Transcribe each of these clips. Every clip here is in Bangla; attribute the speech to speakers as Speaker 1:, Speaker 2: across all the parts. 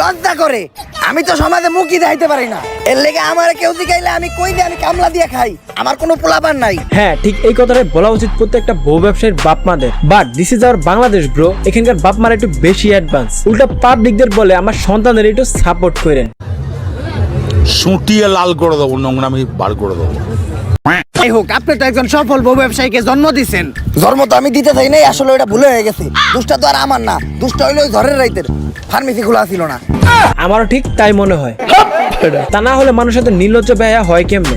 Speaker 1: লজ্জা করে। আমি তো সমাজে মুখই দেখাইতে পারি না। এর লেগে আমার কেউ দিকাইলে আমি কই দিয়ে আমি কামলা দিয়ে খাই? আমার কোনো পোলাপান নাই।
Speaker 2: হ্যাঁ ঠিক এই কথাটাই বলা উচিত প্রত্যেকটা বউ ব্যবসায়ীর বাপ মাদের। But this is our Bangladesh bro এখানকার বাপ মারা একটু বেশি অ্যাডভান্স উল্টা পাবলিকদের বলে আমার সন্তানের একটু সাপোর্ট করেন।
Speaker 3: সুটিয়ে লাল করে দেবো নোংরামি বার করে দেবো।
Speaker 4: যাই হোক আপনি তো একজন সফল বউ ব্যবসায়ীকে জন্ম দিছেন।
Speaker 1: জন্ম তো আমি দিতে চাই নাই আসলে ওটা ভুলে হয়ে গেছে। দুষ্টা তো আর আমার না দুষ্টা হইল ওই ঝড়ের রাইতের। ফার্মেসি খোলা ছিল না।
Speaker 2: আমারও ঠিক তাই মনে হয়। তা না হলে মানুষের তো নির্লজ্জ ব্যয়া হয় কেমনে?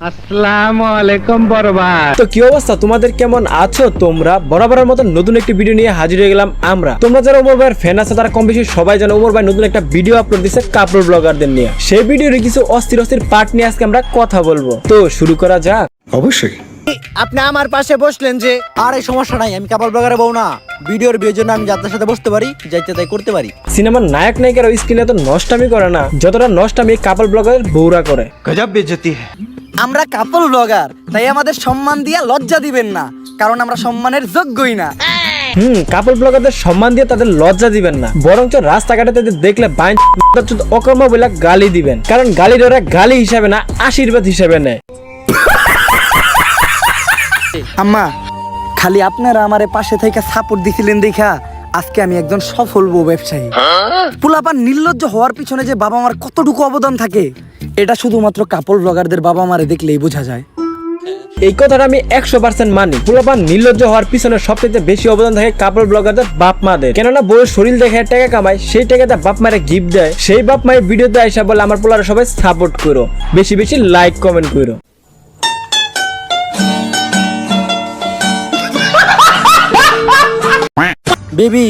Speaker 5: আসসালামু আলাইকুম বরবাদ।
Speaker 2: তো কি অবস্থা? তোমাদের কেমন আছো তোমরা? বরাবরের মতো নতুন একটি ভিডিও নিয়ে হাজির হয়ে গেলাম আমরা। তোমরা যারা উমর ভাইয়ের ফ্যান আছে তারা কম বেশি সবাই জানো উমর ভাই নতুন একটা ভিডিও আপলোড দিচ্ছে কাপড় ব্লগারদের নিয়ে। সেই ভিডিওর কিছু অস্থির অস্থির পার্ট নিয়ে আজকে আমরা কথা বলব। তো শুরু করা যাক।
Speaker 4: আপনি আমার পাশে বসলেন যে
Speaker 6: আর এই সমস্যা নাই আমি কাপড় ব্লগারে বউ না। ভিডিওর বিয়ের জন্য আমি যাত্রার সাথে বসতে পারি যাইতে তাই করতে পারি।
Speaker 2: সিনেমার নায়ক নায়িকার ওই স্ক্রিনে তো নষ্টামি করে না। যতটা নষ্টামি কাপড় ব্লগারের বউরা করে।
Speaker 1: আমরা কাপল ব্লগার তাই আমাদের সম্মান দিয়া লজ্জা দিবেন না কারণ আমরা সম্মানের যোগ্যই না।
Speaker 2: হুম কাপড় ব্লগারদের সম্মান দিয়ে তাদের লজ্জা দিবেন না বরঞ্চ রাস্তাঘাটে তাদের দেখলে বাইন অকর্ম বলে গালি দিবেন কারণ গালির ওরা গালি হিসাবে না আশীর্বাদ হিসাবে নেয়।
Speaker 1: আম্মা খালি আপনারা আমার পাশে থেকে সাপোর্ট দিছিলেন দেখা আজকে আমি একজন সফল ব্যবসায়ী। পোলাপান নির্লজ্জ হওয়ার পিছনে যে বাবা মার কতটুকু অবদান থাকে এটা শুধুমাত্র কাপড় ব্লগারদের বাবা মারে দেখলেই বোঝা যায়।
Speaker 2: এই কথাটা আমি একশো পার্সেন্ট মানি। পোলাপান নির্লজ্জ হওয়ার পিছনে সবচেয়ে বেশি অবদান থাকে কাপড় ব্লগারদের বাপ মাদের কেননা বউয়ের শরীর দেখে টাকা কামায় সেই টাকাতে বাপ মায়ের গিফট দেয়। সেই বাপ মায়ের ভিডিওতে আইসা বলে আমার পোলারা সবাই সাপোর্ট করো। বেশি বেশি লাইক কমেন্ট করো।
Speaker 6: বেবি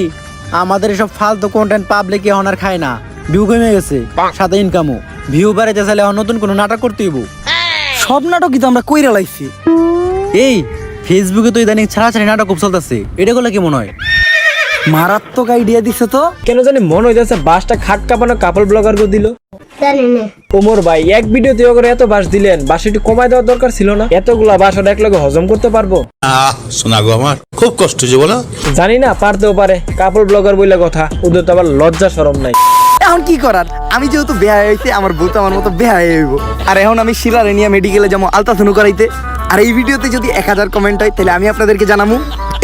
Speaker 6: আমাদের এসব ফালতু কন্টেন্ট পাবলিক এখন আর খায় না। ভিউ কমে গেছে সাথে ইনকামও ভিউ বাড়াইতে চাইলে নতুন কোনো নাটক করতে হইব।
Speaker 1: সব নাটকই তো আমরা কইরা লাইছি।
Speaker 6: এই ফেসবুকে তো ইদানিং ছাড়া ছাড়ি নাটক খুব চলতেছে। এটা গুলো কেমন হয়?
Speaker 1: মারাত্মক আইডিয়া দিছে তো।
Speaker 2: কেন জানি মনে হইতেছে বাসটা খাট কাঁপানো কাপড় ব্লগার দিল। ওমর ভাই এক ভিডিওতে করে এত বাস দিলেন বাস একটু কমায় দেওয়ার দরকার ছিল না? এতগুলা বাস ওরা একলগে হজম করতে পারব?
Speaker 3: আহ শোনা গো আমার খুব কষ্ট যে বলো।
Speaker 2: জানি না পারতেও পারে। কাপড় ব্লগার বইলে কথা ওদের তো আবার লজ্জা সরম নাই।
Speaker 1: এখন কি করার? আমি যেহেতু বেহা হয়েছে, আমার বউ তো আমার মতো বেহা হইব। আর এখন আমি শিলারে নিয়ে মেডিকেলে যাব আলট্রাসাউন্ড করাইতে। আর এই ভিডিওতে যদি এক হাজার কমেন্ট হয়, তাহলে আমি আপনাদেরকে জানাব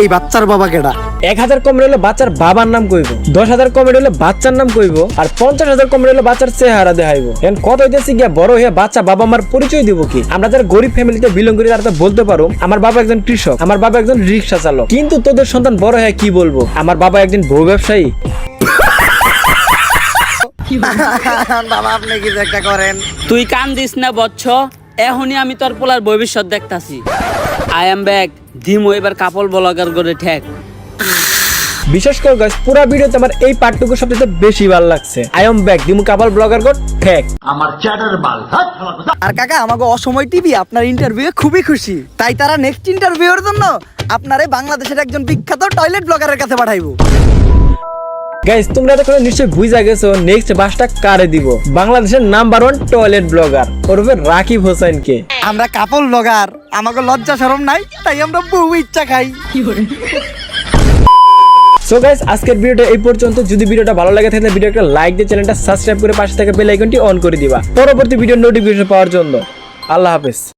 Speaker 1: এই বাচ্চার বাবা কেডা?
Speaker 2: এক হাজার কমেন্ট হলে বাচ্চার বাবার নাম কইব, দশ হাজার কমেন্ট হলে বাচ্চার নাম কইব, আর পঞ্চাশ হাজার কমেন্ট হলে বাচ্চার চেহারা দেখাইব। এখন কত হইতেছে গিয়া বড় হয়ে বাচ্চা বাবা মার পরিচয় দিব কি? আমরা যারা গরিব ফ্যামিলিতে বিলং করি, তারা তো বলতে পারো, আমার বাবা একজন কৃষক, আমার বাবা একজন রিক্সা চালক। কিন্তু তোদের সন্তান বড় হয়ে কি বলব? আমার বাবা একজন বউ ব্যবসায়ী।
Speaker 1: বাবা আপনি কিছু একটা করেন।
Speaker 7: তুই কান দিস না বচ্চ এখনই আমি তোর পোলার ভবিষ্যৎ দেখতাছি। আই এম ব্যাক দিমো এবার কাপড় ব্লগার করে ঠেক।
Speaker 2: বিশেষ করে গাইস পুরো ভিডিওতে আমার এই পার্টটুকু সবচেয়ে বেশি ভালো লাগছে। আই এম ব্যাক দিমু কাপড় ব্লগার গো ঠেক।
Speaker 1: আর কাকা আমাকে অসময় টিভি আপনার ইন্টারভিউ খুবই খুশি। তাই তারা নেক্সট ইন্টারভিউর জন্য আপনারে বাংলাদেশের একজন বিখ্যাত টয়লেট ব্লগারের কাছে পাঠাইবো।
Speaker 2: গাইস তোমরা তো নিশ্চয়ই বুঝা গেছো নেক্সট বাসটা কারে দিব? বাংলাদেশের নাম্বার ওয়ান টয়লেট ব্লগার ওরফে রাকিব হোসেন কে
Speaker 1: আমরা কাপল ব্লগার আমাকে লজ্জা শরম নাই তাই আমরা বউ ইচ্ছা খাই।
Speaker 2: সো গাইস আজকের ভিডিওটা এই পর্যন্ত। যদি ভিডিওটা ভালো লাগে তাহলে ভিডিওটা লাইক দিয়ে চ্যানেলটা সাবস্ক্রাইব করে পাশে থাকা বেল আইকনটি অন করে দিবা। পরবর্তী ভিডিও নোটিফিকেশন পাওয়ার জন্য। আল্লাহ হাফেজ।